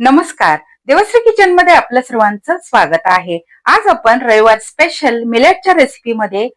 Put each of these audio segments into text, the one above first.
नमस्कार. देवश्री किचनमध्ये आपलं सर्वांचं स्वागत आहे. आज आपण रविवार स्पेशल मिलेटच्या रेसिपी मध्ये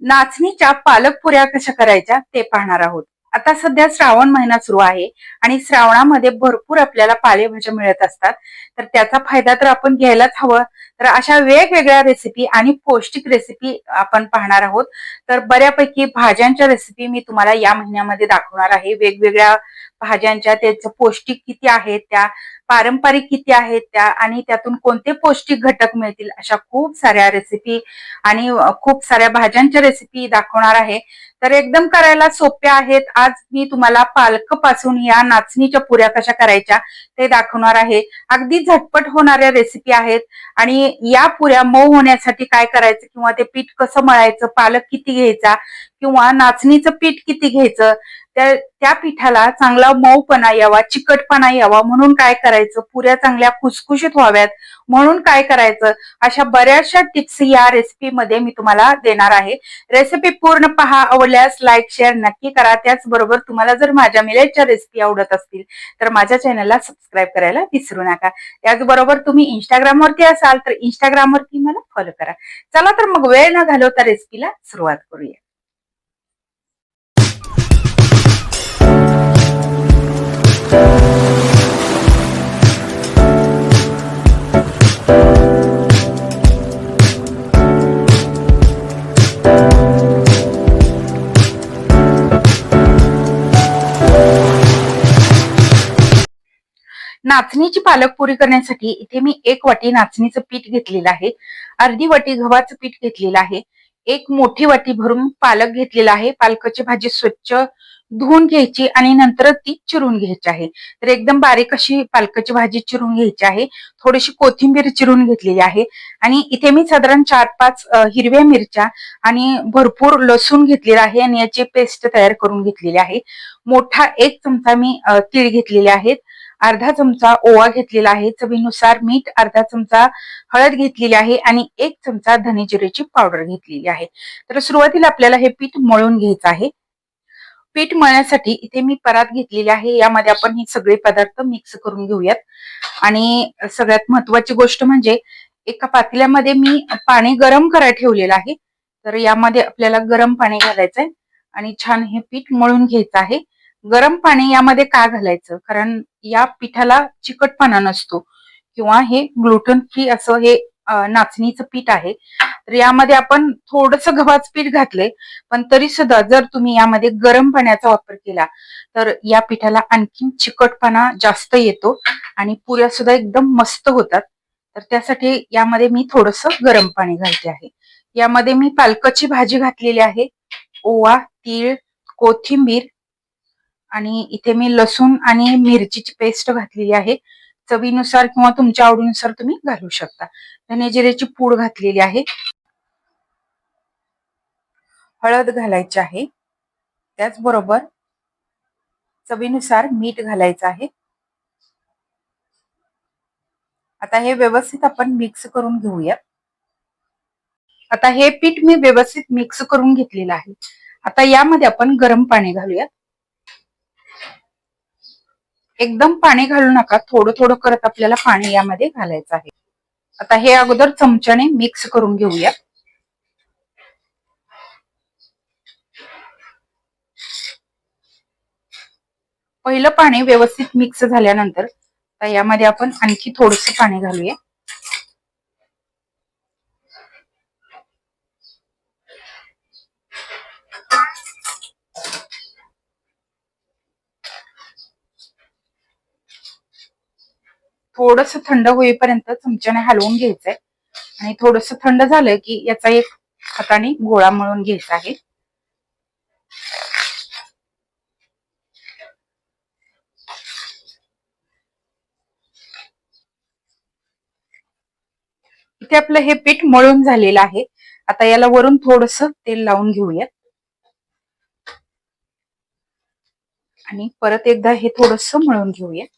नाचणीच्या पालक पुऱ्या कशा करायच्या ते पाहणार आहोत. आता सध्या श्रावण महिना सुरू आहे आणि श्रावणामध्ये भरपूर आपल्याला पालेभाज्या मिळत असतात. तर त्याचा फायदा तर आपण घ्यायलाच हवं. तर अशा वेगवेगळ्या रेसिपी आणि पौष्टिक रेसिपी आपण पाहणार आहोत. तर बऱ्यापैकी भाज्यांच्या रेसिपी मी तुम्हाला या महिन्यामध्ये दाखवणार आहे. वेगवेगळ्या भाज्यांच्या त्याचं पौष्टिक किती आहेत त्या पारंपरिक किती आहेत त्या आणि त्यातून कोणते पौष्टिक घटक मिळतील अशा खूप साऱ्या रेसिपी आणि खूप साऱ्या भाज्यांच्या रेसिपी दाखवणार आहे. तर एकदम करायला सोप्या आहेत. आज मी तुम्हाला पालकपासून या नाचणीच्या पुऱ्या कशा करायच्या ते दाखवणार आहे. अगदी झटपट होणाऱ्या रेसिपी आहेत आणि या पुऱ्या मऊ होण्यासाठी काय करायचं किंवा ते पीठ कसं मळायचं पालक किती घ्यायचा किंवा नाचणीचं पीठ किती घ्यायचं त्या त्या पिठाला चांगला मऊपणा यावा चिकटपणा यावा. म्हणून काय करायचं? पुऱ्या चांगल्या खुसखुशीत व्हाव्यात. म्हणून काय करायचं? अशा बऱ्याचशा टिप्स या रेसिपीमध्ये मी तुम्हाला देणार आहे. रेसिपी पूर्ण पहा आवडल्यास लाईक शेअर नक्की करा. त्याचबरोबर तुम्हाला जर माझ्या मिलेटच्या रेसिपी आवडत असतील तर माझ्या चॅनलला सबस्क्राईब करायला विसरू नका. त्याचबरोबर तुम्ही इंस्टाग्रामवरती असाल तर इंस्टाग्रामवरती मला फॉलो करा. चला तर मग वेळ न घालवता रेसिपीला सुरुवात करूया. नाचणीची पालक पुरी करण्यासाठी इथे मी एक वाटी नाचणीचं पीठ घेतलेलं आहे. अर्धी वाटी गव्हाचं पीठ घेतलेलं आहे. एक मोठी वाटी भरून पालक घेतलेला आहे. पालकाची भाजी स्वच्छ धुवून घ्यायची आणि नंतर ती चिरून घ्यायची आहे. तर एकदम बारीक अशी पालकाची भाजी चिरून घ्यायची आहे. थोडीशी कोथिंबीर चिरून घेतलेली आहे. आणि इथे मी साधारण चार पाच हिरव्या मिरच्या आणि भरपूर लसूण घेतलेला आहे आणि याची पेस्ट तयार करून घेतलेली आहे. मोठा एक चमचा मी तीळ घेतलेले आहेत. अर्धा चमचा ओवा घेतलेला आहे. चवीनुसार मीठ अर्धा चमचा हळद घेतलेली आहे आणि एक चमचा धनेजिरेची पावडर घेतलेली आहे. तर सुरुवातीला आपल्याला हे पीठ मळून घ्यायचं आहे. पीठ मळण्यासाठी इथे मी परात घेतलेली आहे. यामध्ये आपण हे सगळे पदार्थ मिक्स करून घेऊयात. आणि सगळ्यात महत्वाची गोष्ट म्हणजे एका पातेल्यामध्ये मी पाणी गरम करायला ठेवलेलं आहे. तर यामध्ये आपल्याला गरम पाणी घालायचंय आणि छान हे पीठ मळून घ्यायचं आहे. गरम पाणी यामध्ये का घालायचं? कारण या पिठाला चिकटपणा नसतो. किंवा हे ग्लुटन फ्री असं हे नाचणीचं पीठ आहे. तर यामध्ये आपण थोडस गव्हाचं पीठ घातले पण तरी सुद्धा जर तुम्ही यामध्ये गरम पाण्याचा वापर केला तर या पिठाला आणखीन चिकटपणा जास्त येतो आणि पुऱ्या सुद्धा एकदम मस्त होतात. तर त्यासाठी यामध्ये मी थोडस गरम पाणी घालते आहे. यामध्ये मी पालकाची भाजी घातलेली आहे. ओवा तीळ कोथिंबीर आणि इथे मी लसूण आणि मिरचीची पेस्ट घातलेली आहे. चवीनुसार किंवा तुमच्या आवडीनुसार तुम्ही घालू शकता. धने जिऱ्याची पूड घातलेली आहे. हळद घालायची आहे. त्याचबरोबर चवीनुसार मीठ घालायचं आहे. आता हे व्यवस्थित आपण मिक्स करून घेऊया. आता हे पीठ मी व्यवस्थित मिक्स करून घेतलेलं आहे. आता यामध्ये आपण गरम पाणी घालूयात. एकदम पाणी घालू नका. थोडं थोडं करत आपल्याला पाणी यामध्ये घालायचं आहे. आता हे अगोदर चमच्याने मिक्स करून घेऊया. पहिलं पाणी व्यवस्थित मिक्स झाल्यानंतर यामध्ये आपण आणखी थोडस पाणी घालूया. थोडस थंड होईपर्यंत चमच्याने हलवून घ्यायचंय. आणि थोडस थंड झालं की याचा एक हाताने गोळा मळून घ्यायचा आहे. इथे आपलं हे पीठ मळून झालेलं आहे. आता याला वरून थोडस तेल लावून घेऊयात. आणि परत एकदा हे थोडस मळून घेऊयात.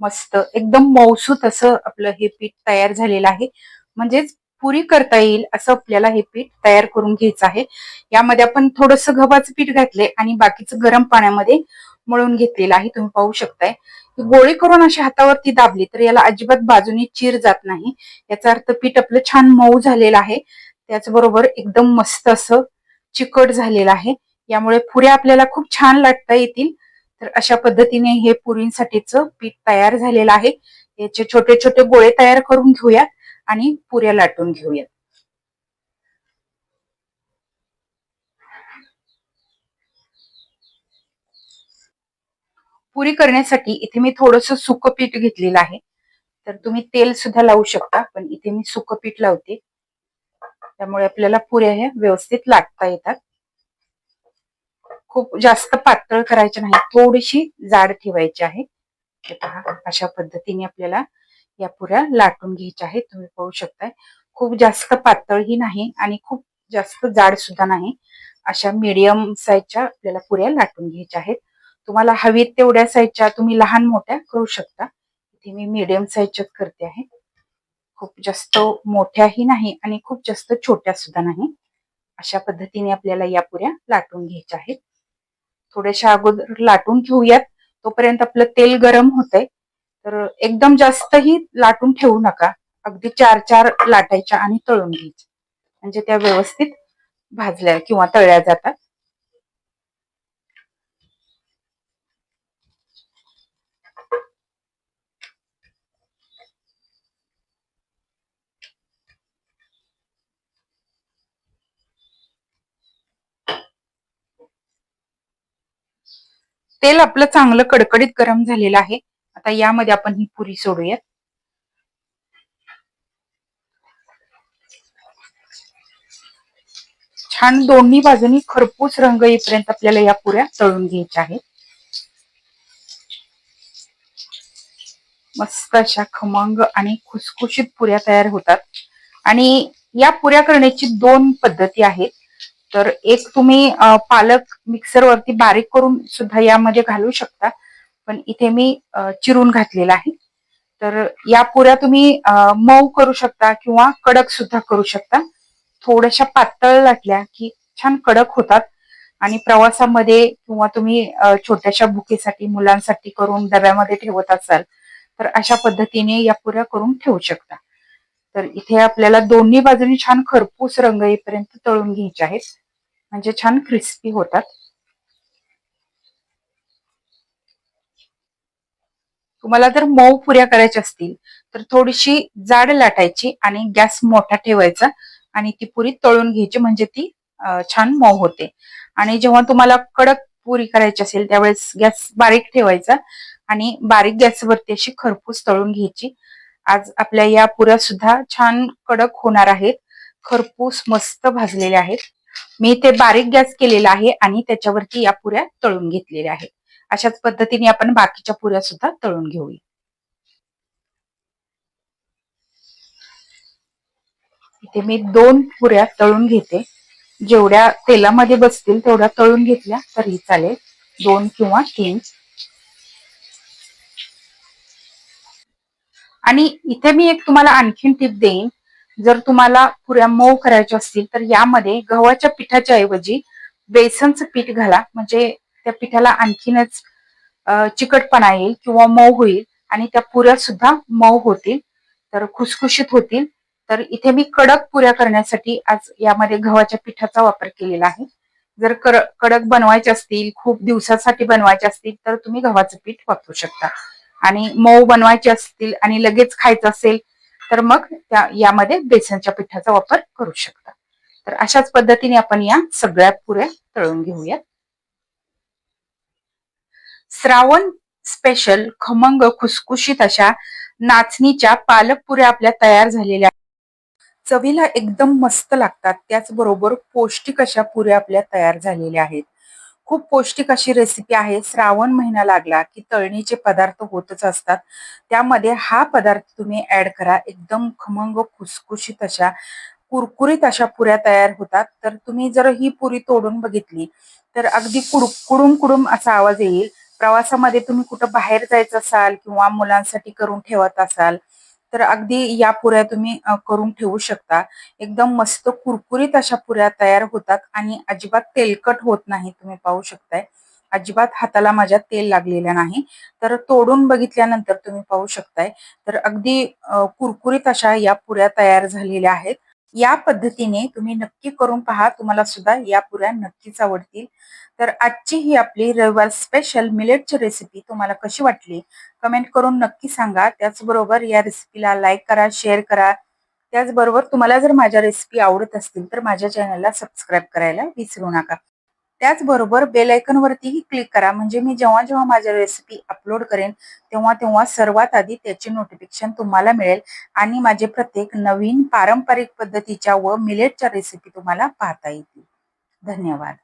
मस्त एकदम मौसूत असं आपलं हे पीठ तयार झालेलं आहे. म्हणजेच पुरी करता येईल असं आपल्याला हे पीठ तयार करून घ्यायचं आहे. यामध्ये आपण थोडस गव्हाचं पीठ घातलंय आणि बाकीचं गरम पाण्यामध्ये मळून घेतलेलं आहे. तुम्ही पाहू शकताय. गोळी करून अशी हातावरती दाबली तर याला अजिबात बाजूने चीर जात नाही. याचा अर्थ पीठ आपलं छान मऊ झालेलं आहे. त्याचबरोबर एकदम मस्त असं चिकट झालेलं आहे. यामुळे पुऱ्या आपल्याला खूप छान लाटता येतील. तर अशा पद्धतीने हे पुरींसाठीच पीठ तयार झालेलं आहे. याचे छोटे छोटे गोळे तयार करून घेऊयात आणि पुऱ्या लाटून घेऊयात पुरी करण्यासाठी इथे मी थोडस सुकं पीठ घेतलेलं आहे. तर तुम्ही तेल सुद्धा लावू शकता पण इथे मी सुकं पीठ लावते. त्यामुळे आपल्याला पुऱ्या ह्या व्यवस्थित लाटता येतात. खूप जास्त पातळ करायचे नाही थोडीशी जाड ठेवायची आहे. अशा पद्धतीने आपल्याला या पुऱ्या लाटून घ्यायच्या आहेत तुम्ही पाहू शकताय. खूप जास्त पातळही नाही आणि खूप जास्त जाड सुद्धा नाही. अशा मीडियम साईजच्या आपल्याला पुऱ्या लाटून घ्यायच्या आहेत. तुम्हाला हवीत तेवढ्या साईजच्या तुम्ही लहान मोठ्या करू शकता. इथे मी मीडियम साईजच्याच करते आहे. खूप जास्त मोठ्याही नाही आणि खूप जास्त छोट्या सुद्धा नाही. अशा पद्धतीने आपल्याला या पुऱ्या लाटून घ्यायच्या आहेत. थोड्याशा अगोदर लाटून ठेवूयात तोपर्यंत आपलं तेल गरम होतंय. तर एकदम जास्तही लाटून ठेवू नका. अगदी चार चार लाटायच्या आणि तळून घ्यायच्या. म्हणजे त्या व्यवस्थित भाजल्या किंवा तळल्या जातात. तेल आपलं चांगलं कडकडीत गरम झालेलं आहे. आता यामध्ये आपण ही पुरी सोडूयात. छान दोन्ही बाजूनी खरपूस रंग येईपर्यंत आपल्याला या पुऱ्या तळून घ्यायच्या आहेत. मस्त अशा खमंग आणि खुसखुशीत पुऱ्या तयार होतात. आणि या पुऱ्या करण्याची दोन पद्धती आहेत. तर एक तुम्ही पालक मिक्सरवरती बारीक करून सुद्धा यामध्ये घालू शकता. पण इथे मी चिरून घातलेला आहे. तर या पुऱ्या तुम्ही मऊ करू शकता किंवा कडक सुद्धा करू शकता. थोड्याशा पातळ लाटल्या की छान कडक होतात. आणि प्रवासामध्ये किंवा तुम्ही छोट्याशा भुकेसाठी मुलांसाठी करून डब्यामध्ये ठेवत असाल तर अशा पद्धतीने या पुऱ्या करून ठेवू शकता. तर इथे आपल्याला दोन्ही बाजूनी छान खरपूस रंग येईपर्यंत तळून घ्यायचे आहेत. म्हणजे छान क्रिस्पी होतात. तुम्हाला जर मऊ पुऱ्या करायच्या असतील तर थोडीशी जाड लाटायची आणि गॅस मोठा ठेवायचा आणि ती पुरी तळून घ्यायची म्हणजे ती छान मऊ होते. आणि जेव्हा तुम्हाला कडक पुरी करायची असेल त्यावेळेस गॅस बारीक ठेवायचा आणि बारीक गॅसवरती अशी खरपूस तळून घ्यायची. आज आपल्या या पुऱ्या सुद्धा छान कडक होणार आहेत. खरपूस मस्त भाजलेल्या आहेत. मी ते बारीक गॅस केलेला आहे आणि त्याच्यावरती या पुऱ्या तळून घेतलेल्या आहेत. अशाच पद्धतीने आपण बाकीच्या पुऱ्या सुद्धा तळून घेऊया. इथे मी दोन पुऱ्या तळून घेते. जेवढ्या तेलामध्ये बसतील तेवढ्या तळून घेतल्या तरी चालेल. दोन किंवा तीन. आणि इथे मी एक तुम्हाला आणखीन टिप देईन. जर तुम्हाला पुऱ्या मऊ करायच्या असतील तर यामध्ये गव्हाच्या पिठाच्या ऐवजी बेसनचं पीठ घाला. म्हणजे त्या पिठाला आणखीनच चिकटपणा येईल किंवा मऊ होईल आणि त्या पुऱ्या सुद्धा मऊ होतील. तर खुसखुशीत होतील. तर इथे मी कडक पुऱ्या करण्यासाठी आज यामध्ये गव्हाच्या पिठाचा वापर केलेला आहे. जर कडक बनवायचे असतील खूप दिवसासाठी बनवायचे असतील तर तुम्ही गव्हाचं पीठ वापरू शकता. आणि मऊ बनवायचे असतील आणि लगेच खायचं असेल तर मग त्या यामध्ये बेसनच्या पिठाचा वापर करू शकता. तर अशाच पद्धतीने आपण या सगळ्या पुऱ्या तळून घेऊयात. श्रावण स्पेशल खमंग खुसखुशीत अशा नाचणीच्या पालक पुऱ्या आपल्या तयार झालेल्या चवीला एकदम मस्त लागतात त्याचबरोबर पौष्टिक अशा पुऱ्या आपल्या तयार झालेल्या आहेत. खूप पौष्टिक अशी रेसिपी आहे. श्रावण महिना लागला की तळणीचे पदार्थ होतच असतात. त्यामध्ये हा पदार्थ तुम्ही ऍड करा. एकदम खमंग खुसखुशीत अशा कुरकुरीत अशा पुऱ्या तयार होतात. तर तुम्ही जर ही पुरी तोडून बघितली तर अगदी कुडुम कुडुम असा आवाज येईल. प्रवासामध्ये तुम्ही कुठं बाहेर जायचं असाल किंवा मुलांसाठी करून ठेवत असाल तर अगदी या पुऱ्या तुम्ही करून ठेवू शकता. एकदम मस्त कुरकुरीत अशा पुऱ्या तयार होतात आणि अजिबात तेलकट होत नाही तुम्ही पाहू शकताय. अजिबात हाताला माझ्या तेल लागलेलं नाही. तर तोडून बघितल्यानंतर तुम्ही पाहू शकताय. तर अगदी कुरकुरीत अशा या पुऱ्या तयार झालेल्या आहेत. या पद्धतीने तुम्ही नक्की करून पहा तुम्हाला सुद्धा या पुऱ्या नक्कीच आवडतील. तर आजची ही आपली रविवार स्पेशल मिलेटची रेसिपी तुम्हाला कशी वाटली? कमेंट करून नक्की सांगा. त्याचबरोबर या रेसिपीला लाईक करा शेअर करा. त्याचबरोबर तुम्हाला जर माझ्या रेसिपी आवडत असतील तर माझ्या चॅनलला सबस्क्राईब करायला विसरू नका. त्याचबरोबर बेल आयकॉन वरतीही क्लिक करा. म्हणजे मी जेव्हा जेव्हा माझ्या रेसिपी अपलोड करेन तेव्हा तेव्हा सर्वात आधी त्याची नोटिफिकेशन तुम्हाला मिळेल. आणि माझे प्रत्येक नवीन पारंपरिक पद्धतीच्या व मिलेटच्या रेसिपी तुम्हाला पाहता येतील. धन्यवाद.